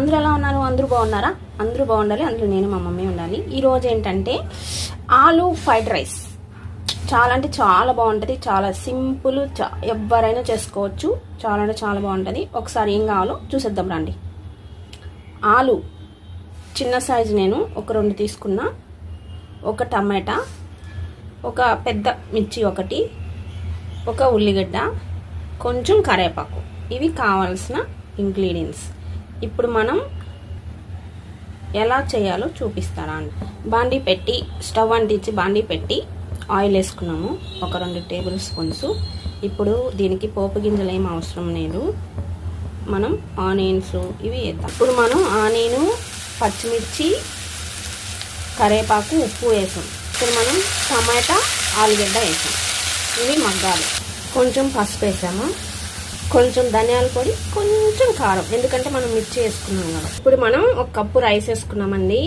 అందరూ ఎలా ఉన్నారు? అందరూ బాగున్నారా? అందరూ బాగుండాలి అందులో నేను మా మమ్మీ ఉండాలి. ఈరోజు ఏంటంటే ఆలు ఫ్రైడ్ రైస్. చాలా అంటే చాలా బాగుంటుంది చాలా సింపుల్ ఎవరైనా చేసుకోవచ్చు. చాలా అంటే చాలా బాగుంటుంది. ఒకసారి ఏం కావాలో చూసేద్దాం రండి. ఆలు చిన్న సైజు నేను ఒక రెండు తీసుకున్నా. ఒక టమాటా ఒక పెద్ద మిర్చి ఒకటి ఒక ఉల్లిగడ్డ కొంచెం కరివేపాకు. ఇవి కావాల్సిన ఇంగ్రీడియంట్స్. ఇప్పుడు మనం ఎలా చేయాలో చూపిస్తారా అండి బాండీ పెట్టి స్టవ్ అంటించి బాండీ పెట్టి ఆయిల్ వేసుకున్నాము. ఒక రెండు టేబుల్ స్పూన్స్. ఇప్పుడు దీనికి పోపు గింజలు ఏం అవసరం లేదు. మనం ఆనియన్స్ ఇవి వేద్దాం. ఇప్పుడు మనం ఆనియన్ పచ్చిమిర్చి కరివేపాకు ఉప్పు వేసాం. ఇప్పుడు మనం టమాటా ఆలుగడ్డ వేసాం. ఇవి మగ్గాలి. కొంచెం పసుపు వేసాము? కొంచెం ధనియాల పొడి కొంచెం కారం. ఎందుకంటే మనం మిర్చి వేసుకున్నాం కదా. ఇప్పుడు మనం ఒక కప్పు రైస్ వేసుకున్నామండి.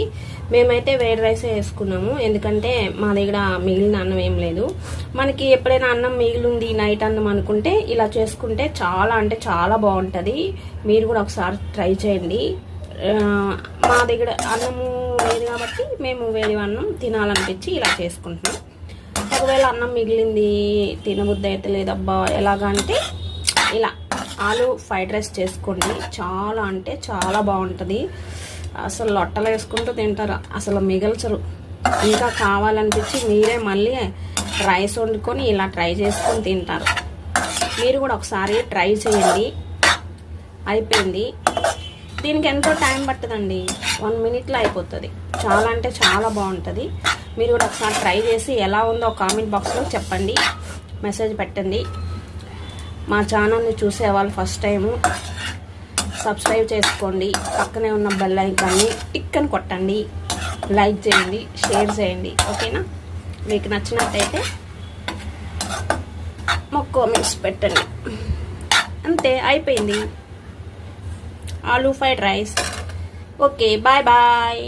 మేమైతే వేడి రైస్ వేసుకున్నాము. ఎందుకంటే మా దగ్గర మిగిలిన అన్నం ఏం లేదు. మనకి ఎప్పుడైనా అన్నం మిగిలింది నైట్ అన్నం అనుకుంటే ఇలా చేసుకుంటే చాలా అంటే చాలా బాగుంటుంది. మీరు కూడా ఒకసారి ట్రై చేయండి. మా దగ్గర అన్నము లేదు కాబట్టి మేము వేడి అన్నం తినాలనిపించి ఇలా చేసుకుంటున్నాం. ఒకవేళ అన్నం మిగిలింది తినబుద్ధి అయితే లేదబ్బా. ఎలాగంటే ఇలా ఆలు ఫ్రైడ్ రైస్ చేసుకోండి. చాలా అంటే చాలా బాగుంటుంది. అసలు లొట్టలు వేసుకుంటూ తింటారు. అసలు మిగల్చరు. ఇంకా కావాలనిపించి మీరే మళ్ళీ రైస్ వండుకొని ఇలా ట్రై చేసుకొని తింటారు. మీరు కూడా ఒకసారి ట్రై చేయండి. అయిపోయింది. దీనికి ఎంతో టైం పట్టదండి. వన్ మినిట్లో అయిపోతుంది. చాలా అంటే చాలా బాగుంటుంది. మీరు కూడా ఒకసారి ట్రై చేసి ఎలా ఉందో కామెంట్ బాక్స్లో చెప్పండి. మెసేజ్ పెట్టండి. మా ఛానల్ని చూసే వాళ్ళు ఫస్ట్ టైము సబ్స్క్రైబ్ చేసుకోండి. పక్కనే ఉన్న బెల్ ఐకాన్ని టిక్ అని కొట్టండి. లైక్ చేయండి షేర్ చేయండి. ఓకేనా? మీకు నచ్చినట్టయితే మా కామెంట్స్ పెట్టండి. అంతే అయిపోయింది. Aloo fried rice. Okay bye bye.